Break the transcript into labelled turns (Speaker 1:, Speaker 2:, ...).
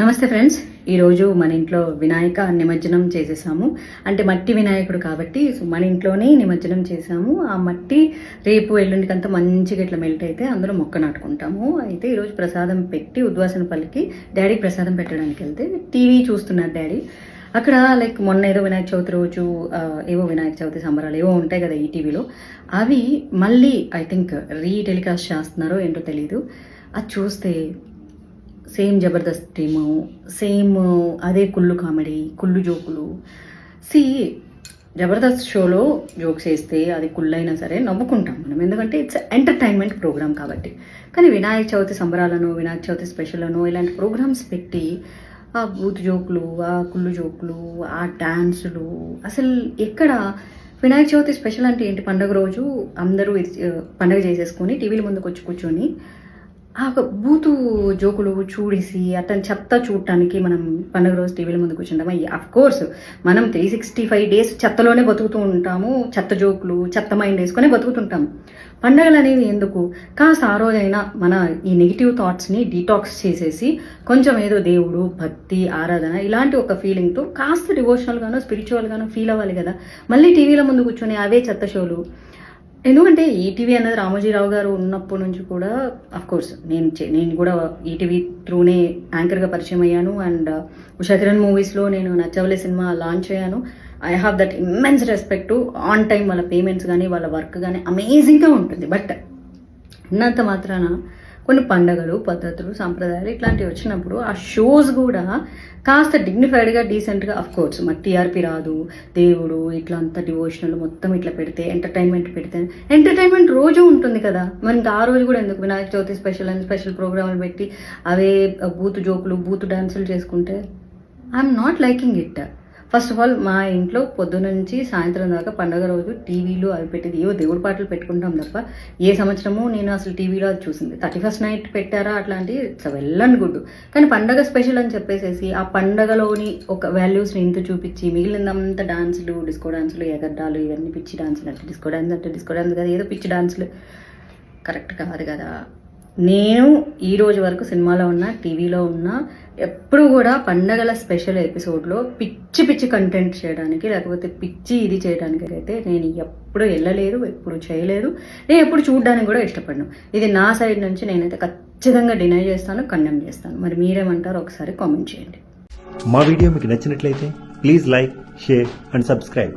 Speaker 1: నమస్తే ఫ్రెండ్స్. ఈరోజు మన ఇంట్లో వినాయక నిమజ్జనం చేసేసాము. అంటే మట్టి వినాయకుడు కాబట్టి సో మన ఇంట్లోనే నిమజ్జనం చేసాము. ఆ మట్టి రేపు ఎల్లుండికంతా మంచిగా ఇట్లా మెల్ట్ అయితే అందులో మొక్క నాటుకుంటాము. అయితే ఈరోజు ప్రసాదం పెట్టి ఉద్వాసన పల్లికి డాడీకి ప్రసాదం పెట్టడానికి వెళ్తే టీవీ చూస్తున్నారు డాడీ. అక్కడ లైక్ మొన్న ఏదో వినాయక చవితి రోజు ఏవో వినాయక చవితి సంబరాలు ఏవో ఉంటాయి కదా ఈ టీవీలో. అవి మళ్ళీ ఐ థింక్ రీటెలికాస్ట్ చేస్తున్నారో ఏంటో తెలియదు అది చూస్తే సేమ్ జబర్దస్త్ టీము సేమ్ అదే కుళ్ళు కామెడీ కుళ్ళు జోకులు. సి జబర్దస్త్ షోలో జోక్స్ వేస్తే అది కుళ్ళైనా సరే నవ్వుకుంటాం మనం. ఎందుకంటే ఇట్స్ ఎంటర్టైన్మెంట్ ప్రోగ్రామ్ కాబట్టి. కానీ వినాయక చవితి సంబరాలను వినాయక చవితి స్పెషల్లను ఇలాంటి ప్రోగ్రామ్స్ పెట్టి ఆ బూత్ జోకులు ఆ కుళ్ళు జోకులు ఆ డ్యాన్సులు అసలు ఎక్కడ వినాయక చవితి స్పెషల్ అంటే ఏంటి? పండగ రోజు అందరూ పండగ చేసేసుకొని టీవీల ముందుకు వచ్చి కూర్చొని ఆ బూతు జోకులు చూడేసి అతను చెత్త చూడటానికి మనం పండుగ రోజు టీవీల ముందు కూర్చుంటాం అఫ్ కోర్స్ మనం త్రీ సిక్స్టీ ఫైవ్ డేస్ చెత్తలోనే బతుకుతూ ఉంటాము. చెత్త జోకులు చెత్త మైండ్ వేసుకొని బతుకుతుంటాము. పండగలు అనేవి ఎందుకు? కాస్త ఆ రోజైనా మన ఈ నెగిటివ్ థాట్స్ని డీటాక్స్ చేసేసి కొంచెం ఏదో దేవుడు భక్తి ఆరాధన ఇలాంటి ఒక ఫీలింగ్తో కాస్త డివోషనల్గానో స్పిరిచువల్గానో ఫీల్ అవ్వాలి కదా. మళ్ళీ టీవీల ముందు కూర్చొని అవే చెత్త షోలు ఎందుకంటే ఈటీవీ అనేది రామోజీరావు గారు ఉన్నప్పటి నుంచి కూడా అఫ్ కోర్స్ నేను చే- నేను కూడా ఈటీవీ త్రూనే యాంకర్గా పరిచయం అయ్యాను అండ్ uh, ఉషాకిరణ్ మూవీస్లో నేను నచ్చవలే సినిమా లాంచ్ అయ్యాను. I have that immense respect on time వాళ్ళ పేమెంట్స్ కానీ వాళ్ళ వర్క్ కానీ అమేజింగ్గా ఉంటుంది. బట్ ఉన్నంత మాత్రాన కొన్ని పండగలు పద్ధతులు సాంప్రదాయాలు ఇట్లాంటివి వచ్చినప్పుడు ఆ షోస్ కూడా కాస్త డిగ్నిఫైడ్గా డీసెంట్గా అఫ్ కోర్స్ మరి టీఆర్పీ రాదు దేవుడు ఇట్లా అంత డివోషనల్ మొత్తం ఇట్లా పెడితే ఎంటర్టైన్మెంట్ పెడితే ఎంటర్టైన్మెంట్ రోజు ఉంటుంది కదా. మరి ఇంకా ఆ రోజు కూడా ఎందుకు? వినాయక చవితి స్పెషల్ అని స్పెషల్ ప్రోగ్రాములు పెట్టి అవే బూత్ జోకులు బూత్ డాన్సులు చేసుకుంటే I'm not liking it first of all మా ఇంట్లో పొద్దున నుంచి సాయంత్రం దాకా పండగ రోజు టీవీలు అవి పెట్టేది. ఏవో దేవుడి పాటలు పెట్టుకుంటాం తప్ప ఏ సంవత్సరము నేను అసలు టీవీలో అది చూసింది. థర్టీ ఫస్ట్ నైట్ పెట్టారా అట్లాంటి ఇట్స్ వెల్ అండ్ గుడ్ కానీ పండగ స్పెషల్ అని చెప్పేసేసి ఆ పండగలోని ఒక వాల్యూస్ని ఇంత చూపించి మిగిలినంత డాన్సులు డిస్కో డాన్సులు ఎగడ్డాలు ఇవన్నీ పిచ్చి డాన్సులు అంటే డిస్కో డాన్స్ అంటే డిస్కో డాన్స్ కదా ఏదో పిచ్చి డాన్సులు. కరెక్ట్ కాదు కదా. నేను ఈ రోజు వరకు సినిమాలో ఉన్నా టీవీలో ఉన్నా ఎప్పుడు కూడా పండగల స్పెషల్ ఎపిసోడ్లో పిచ్చి పిచ్చి కంటెంట్ చేయడానికి లేకపోతే పిచ్చి ఇది చేయడానికి అయితే నేను ఎప్పుడు వెళ్ళలేదు ఎప్పుడు చేయలేదు. నేను ఎప్పుడు చూడడానికి కూడా ఇష్టపడను. ఇది నా సైడ్ నుంచి నేనైతే ఖచ్చితంగా డినై చేస్తాను కండెమ్ చేస్తాను. మరి మీరేమంటారో ఒకసారి కామెంట్ చేయండి.
Speaker 2: మా వీడియో మీకు నచ్చినట్లయితే please like share and subscribe